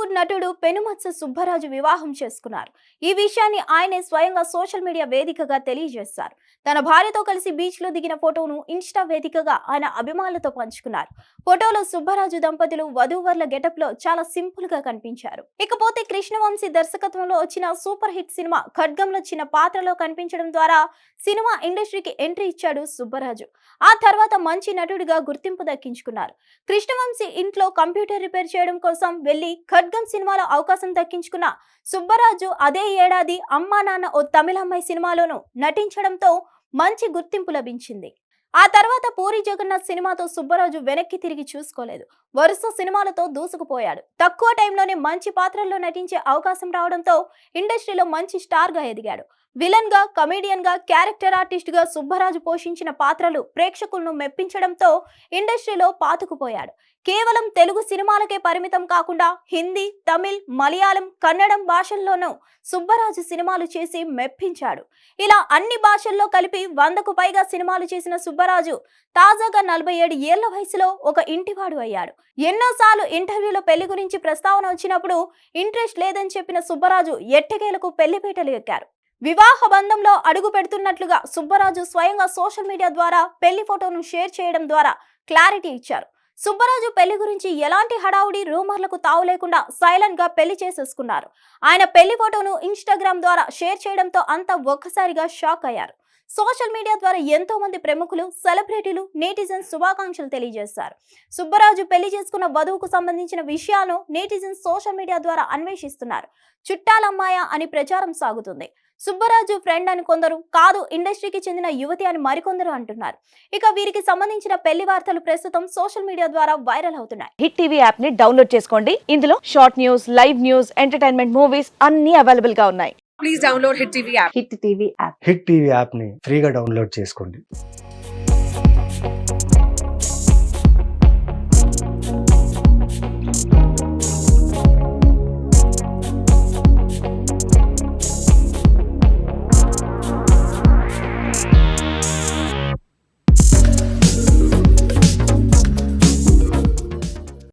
టాలీవుడ్ నటుడు పెనుమత్స సుబ్బరాజు వివాహం చేసుకున్నారు. ఈ విషయాన్ని ఆయనే స్వయంగా సోషల్ మీడియా వేదికగా తెలియజేశారు. తన భార్యతో కలిసి బీచ్లో దిగిన ఫోటోను ఇన్స్టా వేదికగా ఆయన అభిమానులతో పంచుకున్నారు. ఫోటోలో సుబ్బరాజు దంపతులు వధూవరుల గెటప్లో చాలా సింపుల్గా కనిపించారు. ఇకపోతే కృష్ణవంశీ దర్శకత్వంలో వచ్చిన సూపర్ హిట్ సినిమా ఖడ్గంలో చిన్న పాత్రలో కనిపించడం ద్వారా సినిమా ఇండస్ట్రీకి ఎంట్రీ ఇచ్చాడు సుబ్బరాజు. ఆ తర్వాత మంచి నటుడిగా గుర్తింపు దక్కించుకున్నారు. కృష్ణవంశీ ఇంట్లో కంప్యూటర్ రిపేర్ చేయడం కోసం వెళ్ళి ఖడ్ స్వర్గం సినిమాలో అవకాశం దక్కించుకున్న సుబ్బరాజు అదే ఏడాది అమ్మా నాన్న ఓ తమిళమ్మాయి సినిమాలోనూ నటించడంతో మంచి గుర్తింపు లభించింది. ఆ తర్వాత పూరి జగన్నాథ్ సినిమాతో సుబ్బరాజు వెనక్కి తిరిగి చూసుకోలేదు. వరుస సినిమాలతో దూసుకుపోయాడు. తక్కువ టైంలోనే మంచి పాత్రల్లో నటించే అవకాశం రావడంతో ఇండస్ట్రీలో మంచి స్టార్గా ఎదిగాడు. విలన్గా కమెడియన్గా క్యారెక్టర్ ఆర్టిస్ట్గా సుబ్బరాజు పోషించిన పాత్రలు ప్రేక్షకులను మెప్పించడంతో ఇండస్ట్రీలో పాతుకుపోయాడు. కేవలం తెలుగు సినిమాలకే పరిమితం కాకుండా హిందీ తమిళ్ మలయాళం కన్నడం భాషల్లోనూ సుబ్బరాజు సినిమాలు చేసి మెప్పించాడు. ఇలా అన్ని భాషల్లో కలిపి వందకు పైగా సినిమాలు చేసిన సుబ్బరాజు తాజాగా నలభై ఏడు ఏళ్ళ వయసులో ఒక ఇంటివాడు అయ్యాడు. ఎన్నోసార్లు ఇంటర్వ్యూలో పెళ్ళి గురించి ప్రస్తావన వచ్చినప్పుడు ఇంట్రెస్ట్ లేదని చెప్పిన సుబ్బరాజు ఎట్టకేలకు పెళ్ళిపీటలు ఎక్కారు. వివాహ బంధంలో అడుగు పెడుతున్నట్లుగా సుబ్బరాజు స్వయంగా సోషల్ మీడియా ద్వారా పెళ్ళి ఫోటోను షేర్ చేయడం ద్వారా క్లారిటీ ఇచ్చారు. సుబ్బరాజు పెళ్ళి గురించి ఎలాంటి హడావుడి రూమర్లకు తావు లేకుండా సైలెంట్గా పెళ్ళి చేసేసుకున్నారు. ఆయన పెళ్ళి ఫోటోను ఇన్స్టాగ్రామ్ ద్వారా షేర్ చేయడంతో అంతా ఒక్కసారిగా షాక్ అయ్యారు. సోషల్ మీడియా ద్వారా ఎంతో మంది ప్రముఖులు సెలబ్రిటీలు నేటిజన్స్ శుభాకాంక్షలు తెలియజేశారు. సుబ్బరాజు పెళ్ళి చేసుకున్న వధువుకు సంబంధించిన విషయాలను నేటిజన్స్ సోషల్ మీడియా ద్వారా అన్వేషిస్తున్నారు. చుట్టాలమ్మాయ అని ప్రచారం సాగుతుంది. సుబ్బరాజు ఫ్రెండ్ అని కొందరు కాదు ఇండస్ట్రీకి చెందిన యువతి అని మరికొందరు అంటున్నారు. ఇక వీరికి సంబంధించిన పెళ్ళి వార్తలు ప్రస్తుతం సోషల్ మీడియా ద్వారా వైరల్ అవుతున్నాయి. హిట్ టీవీ యాప్ని డౌన్లోడ్ చేసుకోండి. ఇందులో short news live news entertainment movies అన్ని అవైలబుల్గా ఉన్నాయి. Please download Hit TV app. Hit TV app Hit TV యాప్ని ఫ్రీగా డౌన్లోడ్ చేసుకోండి.